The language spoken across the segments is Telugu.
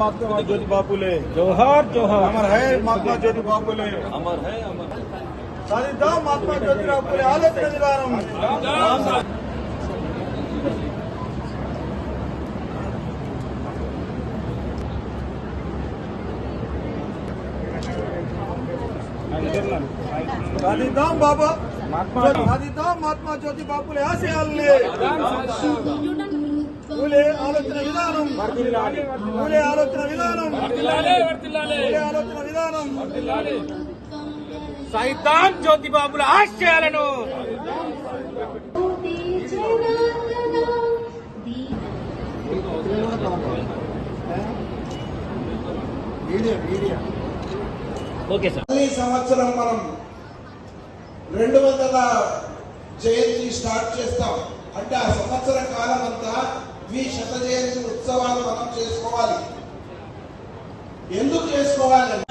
महात्मा ज्योतिबा फुले జోహార్ జోహార్ अमर है महात्मा ज्योतिबा फुले అమర్ హై అమర్ సాధిద్దాం మహాత్మా జ్యోతిబా ఫులే ఆలోచన విధానం సాధిద్దాం బాబా మహాత్మా సాధిద్దాం మహాత్మా జ్యోతిబా ఫులే ఆశయాల్ని ఫులే ఆలోచన విధానం. ఫులే ఆలోచన విధానం. ఫులే ఆలోచన విధానం. సైతాన్ జ్యోతిబాబుల ఆశయాలను ఓకే సార్. ఈ సంవత్సరం మనం రెండు వందల జయంతి స్టార్ట్ చేస్తాం. అంటే ఆ సంవత్సర కాలం అంతా మీ శత జయంతి ఉత్సవాలు మనం చేసుకోవాలి. ఎందుకు చేసుకోవాలి?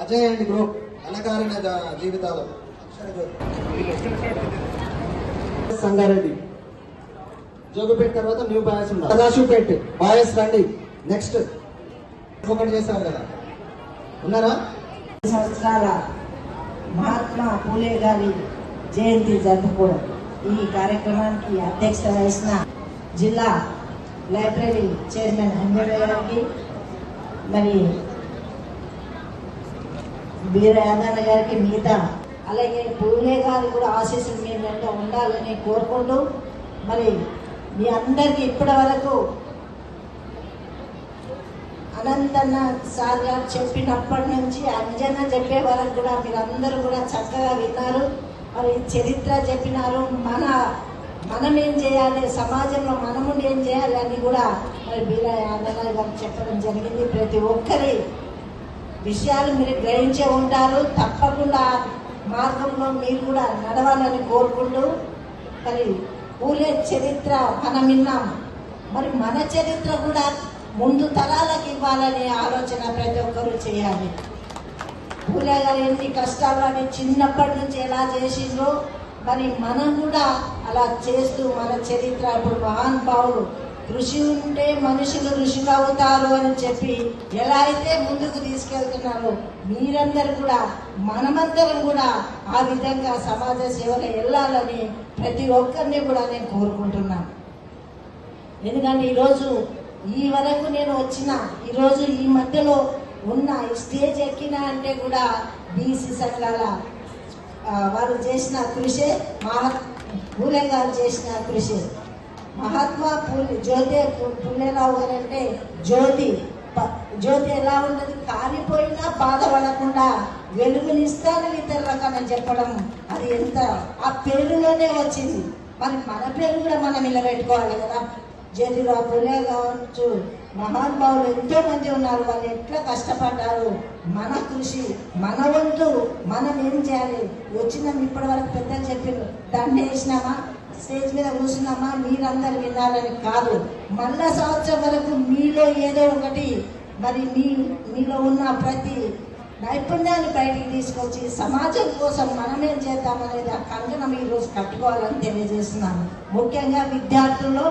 అజయ్ అండ్ గ్రూప్ అన్నగారిన జ- జీవితాలు. సంగారెడ్డి. జోగుపేట తర్వాత న్యూ బాయస్ ఉండాలి సదాశివపేట బాయస్ రండి. నెక్స్ట్ ఒకటి చేశారు కదా. ఉన్నారా? సంవత్సరాల మహాత్మా పూలే గారి జయంతి జరుపుకోవడం. ఈ కార్యక్రమానికి అధ్యక్షత వహించిన జిల్లా లైబ్రరీ చైర్మన్ అంజయ్య గారికి మరి వీర యాదన్న గారికి మిగతా అలాగే పూలే గారు కూడా ఆశీస్సులు మీ వెంట ఉండాలని కోరుకుంటూ మరి మీ అందరికీ ఇప్పటి వరకు అనంతన్న సార్ గారు చెప్పినప్పటి నుంచి అంజన చెప్పే వరకు కూడా మీరందరూ కూడా చక్కగా విన్నారు. మరి చరిత్ర చెప్పినారు. మన మనం ఏం చేయాలి? సమాజంలో మనముండి ఏం చేయాలి అని కూడా మరి బీరా యాదన్న గారు చెప్పడం జరిగింది. ప్రతి ఒక్కరి విషయాలు మీరు గ్రహించే ఉంటారు. తప్పకుండా మార్గంలో మీరు కూడా నడవాలని కోరుకుంటూ మరి పూలే చరిత్ర మనం విన్నాం. మరి మన చరిత్ర కూడా ముందు తరాలకు ఇవ్వాలనే ఆలోచన ప్రతి ఒక్కరూ చేయాలి. పూలే గారు ఎన్ని కష్టాలు అని చిన్నప్పటి నుంచి ఎలా చేసిండ్రో మరి మనం కూడా అలా చేస్తూ మన చరిత్ర ఇప్పుడు మహాన్ భావులు కృషి ఉంటే మనుషులు ఋషులు అవుతారు అని చెప్పి ఎలా అయితే ముందుకు తీసుకెళ్తున్నారో మీరందరూ కూడా మనమందరం కూడా ఆ విధంగా సమాజ సేవలో వెళ్ళాలని ప్రతి ఒక్కరిని కూడా నేను కోరుకుంటున్నాను. ఎందుకంటే ఈరోజు ఈ వరకు నేను వచ్చిన ఈరోజు ఈ మధ్యలో ఉన్న ఈ స్టేజ్ ఎక్కిన అంటే కూడా బీసీ సంఘాల వాళ్ళు వారు చేసిన కృషి మహా పూలే గారు చేసిన కృషి. మహాత్మా పూలే జ్యోతి పుణ్యరావు గారు అంటే జ్యోతి జ్యోతి ఎలా ఉన్నది కాలిపోయినా బాధపడకుండా వెలుగునిస్తాను ఇతరులకని చెప్పడం అది ఎంత ఆ పేరులోనే వచ్చింది. మరి మన పేరు కూడా మనం నిలబెట్టుకోవాలి కదా. జ్యోతిరావు పులే కావచ్చు మహానుభావులు ఎంతో మంది ఉన్నారు. వాళ్ళు ఎట్లా కష్టపడ్డారు? మన కృషి మన వంతు మనం ఏం చేయాలి? వచ్చినాం ఇప్పటి వరకు పెద్దలు చెప్పారు దాన్ని వేసినామా? స్టేజ్ మీద కూర్చున్నామా మీరందరూ వినాలని కాదు. మళ్ళా సంవత్సరం వరకు మీలో ఏదో ఒకటి మరి మీ మీలో ఉన్న ప్రతి నైపుణ్యాన్ని బయటికి తీసుకొచ్చి సమాజం కోసం మనమేం చేద్దామనేది ఆ కంకణం ఈరోజు కట్టుకోవాలని తెలియజేస్తున్నాను. ముఖ్యంగా విద్యార్థుల్లో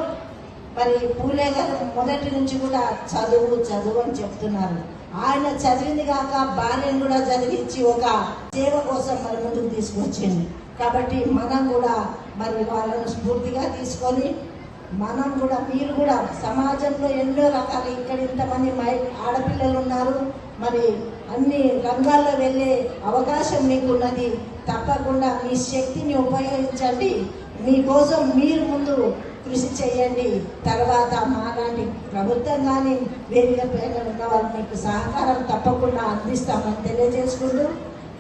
మరి పూలే గారు మొదటి నుంచి కూడా చదువు చదువు అని చెప్తున్నారు. ఆయన చదివింది కాక భార్యను కూడా చదివించి ఒక సేవ కోసం మన ముందుకు తీసుకొచ్చింది. కాబట్టి మనం కూడా మరి వాళ్ళను స్ఫూర్తిగా తీసుకొని మనం కూడా మీరు కూడా సమాజంలో ఎన్నో రకాలు ఇక్కడ ఇంతమంది మై ఆడపిల్లలు ఉన్నారు. మరి అన్ని రంగాల్లో వెళ్ళే అవకాశం మీకున్నది. తప్పకుండా మీ శక్తిని ఉపయోగించండి. మీకోసం మీరు ముందు కృషి చేయండి. తర్వాత మాలాంటి ప్రభుత్వం కానీ వేరే పైన ఉన్న వాళ్ళు మీకు సహకారం తప్పకుండా అందిస్తామని తెలియజేసుకుంటూ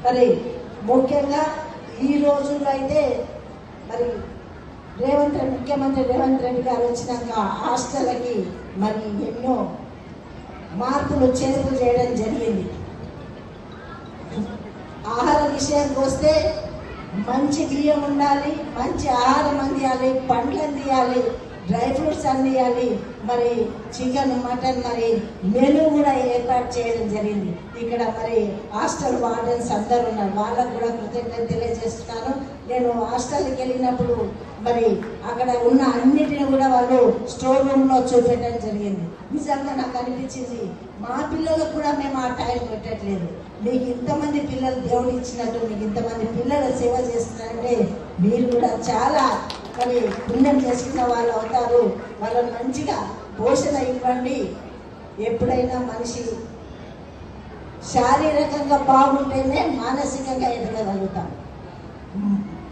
మరి ముఖ్యంగా ఈ రోజుల్లో అయితే మరి రేవంత్ రెడ్డి ముఖ్యమంత్రి రేవంత్ రెడ్డి గారు వచ్చినాక హాస్టళ్ళకి మరి ఎన్నో మార్పులు చేర్పు చేయడం జరిగింది. ఆహార విషయానికి వస్తే మంచి బియ్యం ఉండాలి మంచి ఆహారం అందియాలి పండ్లు అందియాలి. డ్రై ఫ్రూట్స్ అందియాలి మరి చికెన్ మటన్ మరి మెను కూడా ఏర్పాటు చేయడం జరిగింది. ఇక్కడ మరి హాస్టల్ వార్డెన్స్ అందరు ఉన్నారు. వాళ్ళకు కూడా కృతజ్ఞత తెలియజేస్తున్నాను. నేను హాస్టల్కి వెళ్ళినప్పుడు మరి అక్కడ ఉన్న అన్నిటిని కూడా వాళ్ళు స్టోర్ రూమ్లో చూపెట్టడం జరిగింది. నిజంగా నాకు అనిపించింది మా పిల్లలకు కూడా మేము ఆ టైం పెట్టట్లేదు. మీకు ఇంతమంది పిల్లలు దేవుడు ఇచ్చినట్టు మీకు ఇంతమంది పిల్లలు సేవ చేస్తున్నారంటే మీరు కూడా చాలా మరి పుణ్యం చేసుకున్న వాళ్ళు అవుతారు. వాళ్ళని మంచిగా పోషణ ఇవ్వండి. ఎప్పుడైనా మనిషి శారీరకంగా బాగుంటేనే మానసికంగా ఎదగగలుగుతాం.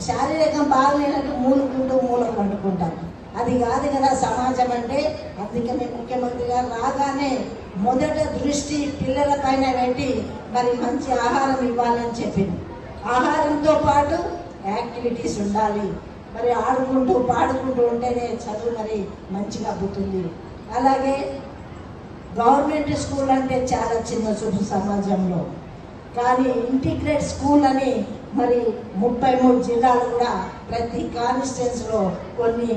శారీరకం బాగలేనట్టు మూలుకుంటూ మూలం పండుకుంటాం. అది కాదు కదా సమాజం అంటే. అందుకనే ముఖ్యమంత్రి గారు రాగానే మొదట దృష్టి పిల్లల పైన పెట్టి మరి మంచి ఆహారం ఇవ్వాలని చెప్పింది ఆహారంతో పాటు యాక్టివిటీస్ ఉండాలి. మరి ఆడుకుంటూ పాడుకుంటూ ఉంటేనే చదువు మరి మంచిగా అబ్బుతుంది అలాగే గవర్నమెంట్ స్కూల్ అంటే చాలా చిన్న చూపు సమాజంలో. కానీ ఇంటిగ్రేట్ స్కూల్ అని మరి ముప్పై మూడు జిల్లాలు కూడా ప్రతి కాన్స్టిట్యున్సీలో కొన్ని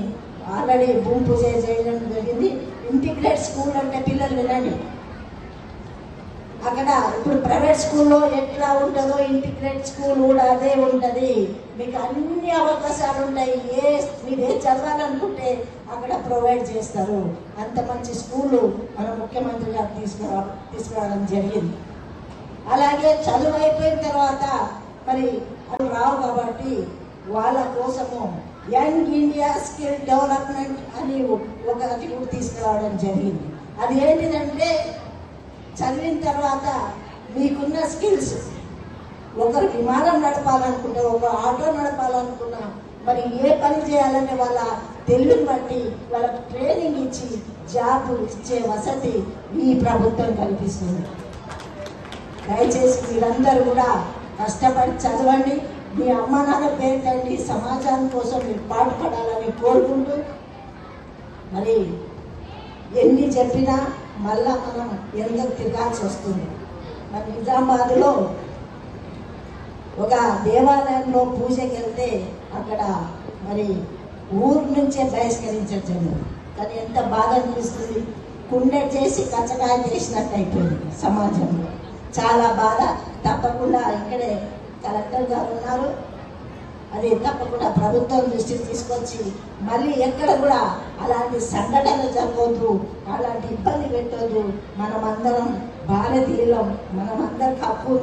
ఆల్రెడీ భూమి పూజ చేయడం జరిగింది. ఇంటిగ్రేట్ స్కూల్ అంటే పిల్లలు వినండి. అక్కడ ఇప్పుడు ప్రైవేట్ స్కూల్లో ఎట్లా ఉంటుందో ఇంటిగ్రేట్ స్కూల్ కూడా అదే ఉంటుంది. మీకు అన్ని అవకాశాలు ఉంటాయి. ఏ మీరు ఏ చదవాలనుకుంటే అక్కడ ప్రొవైడ్ చేస్తారు. అంత మంచి స్కూలు మన ముఖ్యమంత్రి గారు తీసుకురా తీసుకురావడం జరిగింది. అలాగే చదువు అయిపోయిన తర్వాత మరి అవి రావు కాబట్టి వాళ్ళ కోసము యంగ్ ఇండియా స్కిల్ డెవలప్మెంట్ అని ఒకటి కూడా తీసుకురావడం జరిగింది. అది ఏంటిదంటే చదివిన తర్వాత మీకున్న స్కిల్స్. ఒకరు విమానం నడపాలనుకుంటే ఒక ఆటో నడపాలనుకున్నా మరి ఏ పని చేయాలనే వాళ్ళ తెలివిని బట్టి వాళ్ళకి ట్రైనింగ్ ఇచ్చి జాబ్ ఇచ్చే వసతి ఈ ప్రభుత్వం కల్పిస్తుంది. దయచేసి మీరందరూ కూడా కష్టపడి చదవండి. మీ అమ్మ నాన్న పేరుకండి సమాజం కోసం మీరు పాటుపడాలని కోరుకుంటూ మరి ఎన్ని చెప్పినా మళ్ళా మనం ఎందుకు తిరగాల్సి వస్తుంది? మన నిజామాబాద్లో ఒక దేవాలయంలో పూజకి వెళ్తే అక్కడ మరి ఊరు నుంచే బహిష్కరించచ్చు కానీ ఎంత బాధ అనిపిస్తుంది? కుండె చేసి కచ్చకాయ చేసినట్టు అయిపోయింది సమాజంలో. చాలా బాధ. తప్పకుండా ఇక్కడే కలెక్టర్ గారు ఉన్నారు. అది తప్పకుండా ప్రభుత్వం దృష్టికి తీసుకొచ్చి మళ్ళీ ఎక్కడ కూడా అలాంటి సంఘటనలు జరగవద్దు అలాంటి ఇబ్బంది పెట్టొద్దు. మనమందరం భారతీయులం మనమందరికి హక్కు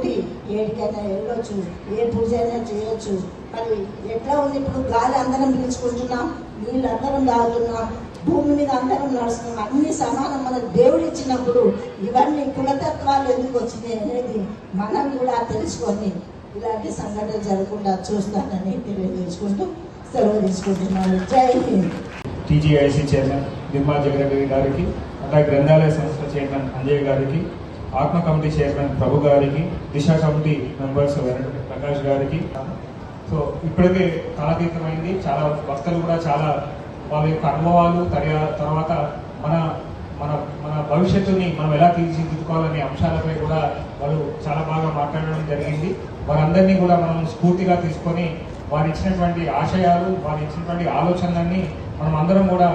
ఏడికైనా వెళ్ళొచ్చు ఏ పూజ అయినా చేయొచ్చు. మరి ఎట్లా ఉంది ఇప్పుడు గాలి అందరం పీల్చుకుంటున్నాం నీళ్ళు అందరం తాగుతున్నాం భూమి మీద అందరం నడుస్తున్నాం అన్ని సమానం మనకు దేవుడు ఇచ్చినప్పుడు ఇవన్నీ కులతత్వాలు ఎందుకు వచ్చినాయి అనేది మనం కూడా తెలుసుకొని ఇలాంటి సంఘటన జరగకుండా చూస్తానని తెలియజేసుకుంటూ సెలవు తీసుకుంటున్నాను జై హింద్. టీజీఐసీ చైర్మన్ దిమ్మా జగరెడ్డి గారికి అలాగే గ్రంథాలయ సంస్థ చైర్మన్ అంజయ్ గారికి ఆత్మ కమిటీ చైర్మన్ ప్రభు గారికి దిశ కమిటీ మెంబర్స్ ప్రకాష్ గారికి. సో ఇప్పటికే కాలతీతమైంది చాలా వక్తలు కూడా చాలా వాళ్ళ యొక్క అనుభవాలు తర్వాత మన మన మన భవిష్యత్తుని మనం ఎలా తీర్చిదిద్దుకోవాలనే అంశాలపై కూడా వాళ్ళు చాలా బాగా మాట్లాడడం జరిగింది. వారందరినీ కూడా మనం స్ఫూర్తిగా తీసుకొని వారు ఇచ్చినటువంటి ఆశయాలు వారు ఇచ్చినటువంటి ఆలోచనలన్నీ మనం అందరం కూడా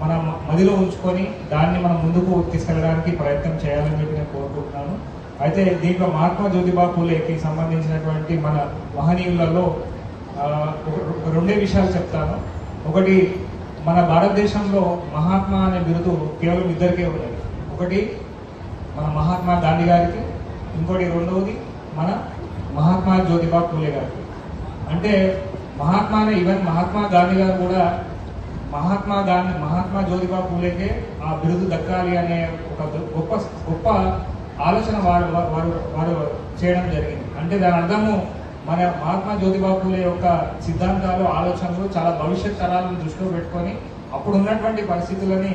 మన మదిలో ఉంచుకొని దాన్ని మనం ముందుకు తీసుకెళ్ళడానికి ప్రయత్నం చేయాలని చెప్పి నేను కోరుకుంటున్నాను. అయితే దీంట్లో మహాత్మా జ్యోతిబా పూలేకి సంబంధించినటువంటి మన మహనీయులలో రెండే విషయాలు చెప్తాను. ఒకటి మన భారతదేశంలో మహాత్మా అనే బిరుదు కేవలం ఇద్దరికే ఉన్నది. ఒకటి మన మహాత్మా గాంధీ గారికి ఇంకోటి రెండవది మన మహాత్మా జ్యోతిబా పూలే గారికి అంటే మహాత్మా అనే ఈవెన్ మహాత్మా గాంధీ గారు కూడా మహాత్మా గాంధీ మహాత్మా జ్యోతిబా పూలేకే ఆ బిరుదు దక్కాలి అనే ఒక గొప్ప గొప్ప ఆలోచన వారు వారు వారు చేయడం జరిగింది. అంటే దాని అర్థము మన మహాత్మా జ్యోతిబా పూలే యొక్క సిద్ధాంతాలు ఆలోచనలు చాలా భవిష్యత్ తరాలను దృష్టిలో పెట్టుకొని అప్పుడు ఉన్నటువంటి పరిస్థితులని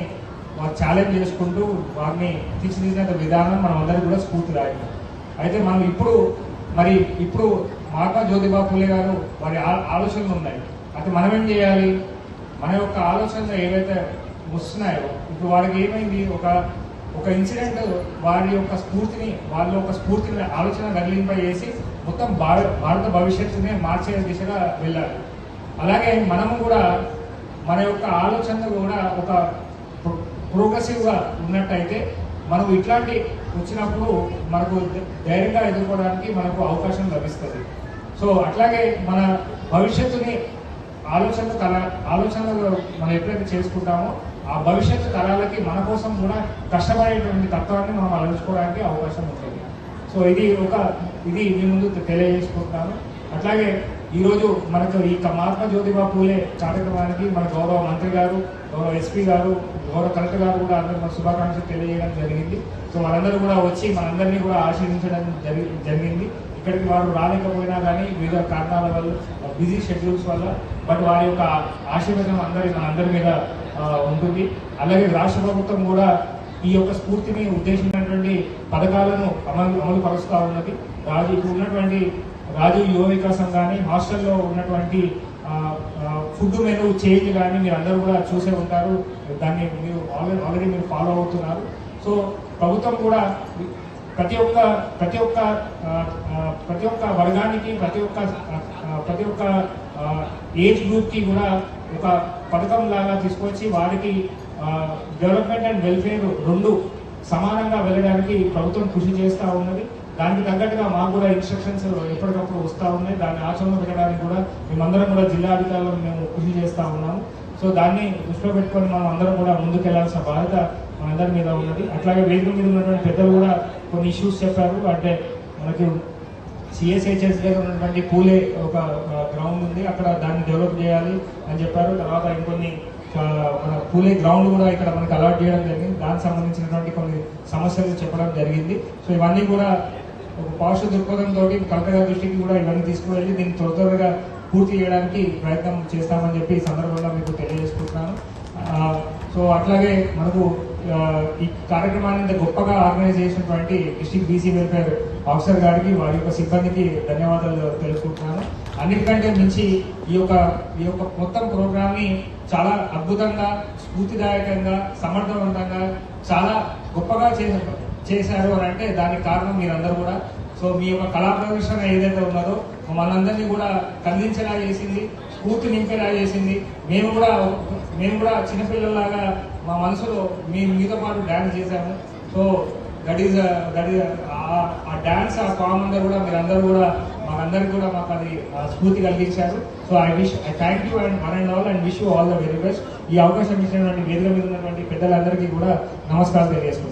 వారు ఛాలెంజ్ చేసుకుంటూ వారిని తీర్చిదిద్దిన విధానం మనం అందరికీ కూడా స్ఫూర్తిదాయకం అయితే మనం ఇప్పుడు మరి ఇప్పుడు మహాత్మా జ్యోతిబా పూలే గారు వారి ఆ- ఆలోచనలు ఉన్నాయి. అయితే మనం ఏం చేయాలి? మన యొక్క ఆలోచనలు ఏవైతే వస్తున్నాయో ఇప్పుడు వారికి ఏమైంది? ఒక ఒక ఇన్సిడెంట్ వారి యొక్క స్ఫూర్తిని వాళ్ళ యొక్క స్ఫూర్తిని ఆలోచన గదిలింప చేసి మొత్తం భారత భారత మార్చే దిశగా వెళ్ళాలి. అలాగే మనము కూడా మన యొక్క ఆలోచనలు కూడా ఒక ప్రోగ్రెసివ్గా ఉన్నట్టయితే మనం ఇట్లాంటి వచ్చినప్పుడు మనకు ధైర్యంగా ఎదుర్కోవడానికి మనకు అవకాశం లభిస్తుంది. సో అట్లాగే మన భవిష్యత్తుని ఆలోచన తల ఆలోచనలు మనం ఎప్పుడైతే చేసుకుంటామో ఆ భవిష్యత్తు తరాలకి మన కోసం కూడా కష్టపడేటువంటి తత్వాన్ని మనం అలచుకోవడానికి అవకాశం ఉంటుంది. సో ఇది ఒక ఇది మీ ముందు తెలియజేసుకుంటున్నాను. అట్లాగే ఈరోజు మనకు ఈ మహాత్మా జ్యోతిబా పూలే కార్యక్రమానికి మన గౌరవ మంత్రి గారు గౌరవ ఎస్పీ గారు గౌరవ కలెక్టర్ గారు కూడా అందరూ శుభాకాంక్షలు తెలియజేయడం జరిగింది. సో వాళ్ళందరూ కూడా వచ్చి మనందరినీ కూడా ఆశీర్వించడం జరిగింది. ఇక్కడికి వారు రాలేకపోయినా కానీ వివిధ కారణాల వల్ల బిజీ షెడ్యూల్స్ వల్ల బట్ వారి యొక్క ఆశీర్వాదం అందరి మన అందరి మీద ఉంటుంది. అలాగే రాష్ట్ర ప్రభుత్వం కూడా ఈ యొక్క స్ఫూర్తిని ఉద్దేశించినటువంటి పథకాలను అమలు అమలు పరుస్తూ ఉన్నది. రాజు ఇప్పుడు ఉన్నటువంటి రాజు యువ వికాసం కానీ హాస్టల్లో ఉన్నటువంటి ఫుడ్ మెనూ చేంజ్ కానీ మీరు అందరూ కూడా చూసే ఉంటారు. దాన్ని మీరు ఆల్రెడీ ఆల్రెడీ మీరు ఫాలో అవుతున్నారు. సో ప్రభుత్వం కూడా ప్రతి ఒక్క ప్రతి ఒక్క ప్రతి ఒక్క వర్గానికి ప్రతి ఒక్క ప్రతి ఒక్క ఏజ్ గ్రూప్కి కూడా ఒక పథకం లాగా తీసుకొచ్చి వారికి డెవలప్మెంట్ అండ్ వెల్ఫేర్ రెండు సమానంగా వెళ్ళడానికి ప్రభుత్వం కృషి చేస్తూ ఉన్నది. దానికి తగ్గట్టుగా మాకు కూడా ఇన్స్ట్రక్షన్స్ ఎప్పటికప్పుడు వస్తూ ఉన్నాయి. దాన్ని ఆచరణ పెట్టడానికి కూడా మేమందరం కూడా జిల్లా అధికారులను మేము కృషి చేస్తూ ఉన్నాము. సో దాన్ని దృష్టిలో పెట్టుకొని మనం అందరం కూడా ముందుకెళ్ళాల్సిన బాధ్యత మనందరి మీద ఉన్నది. అట్లాగే వేదిక మీద ఉన్నటువంటి పెద్దలు కూడా కొన్ని ఇష్యూస్ చెప్పారు. అంటే మనకి సిఎస్హెచ్ఎస్ దగ్గర ఉన్నటువంటి పూలే ఒక గ్రౌండ్ ఉంది. అక్కడ దాన్ని డెవలప్ చేయాలి అని చెప్పారు. తర్వాత ఇంకొన్ని మన పూలే గ్రౌండ్ కూడా ఇక్కడ మనకి అలాట్ చేయడం జరిగింది. దానికి సంబంధించినటువంటి కొన్ని సమస్యలు చెప్పడం జరిగింది. సో ఇవన్నీ కూడా ఒక పాజిటివ్ దృక్పథంతో కలెక్టర్ గారి దృష్టికి కూడా ఇవన్నీ తీసుకువెళ్ళి దీన్ని త్వర త్వరగా పూర్తి చేయడానికి ప్రయత్నం చేస్తామని చెప్పి ఈ సందర్భంగా మీకు తెలియజేసుకుంటున్నాను. సో అట్లాగే మనకు ఈ కార్యక్రమాన్ని ఇంత గొప్పగా ఆర్గనైజ్ చేసినటువంటి డిస్టిక్ బీసీ వెల్ఫేర్ ఆఫీసర్ గారికి వారి యొక్క సిబ్బందికి ధన్యవాదాలు తెలుసుకుంటున్నాను అన్నిటికంటే మించి ఈ యొక్క ఈ యొక్క మొత్తం ప్రోగ్రామ్ని చాలా అద్భుతంగా స్ఫూర్తిదాయకంగా సమర్థవంతంగా చాలా గొప్పగా చే- చేశారు అని అంటే దానికి కారణం మీరందరూ కూడా. సో మీ యొక్క కళా ప్రదర్శన ఏదైతే ఉన్నదో మనందరినీ కూడా కదిలించేలా చేసింది స్ఫూర్తి నింపేలా చేసింది. మేము కూడా మేము కూడా చిన్నపిల్లలాగా మా మనసులో మీ మీతో పాటు డ్యాన్స్ చేశాము. So that is that is uh dance uh common కూడా మీరందరూ కూడా మాకందరికి కూడా మాకు అది స్ఫూర్తి కలిగించారు. So I wish I thank you and one and all and wish you all the very best ఈ అవకాశం ఇచ్చినటువంటి వేదిక మీద ఉన్నటువంటి పెద్దలందరికీ కూడా నమస్కారం తెలియజేస్తున్నాను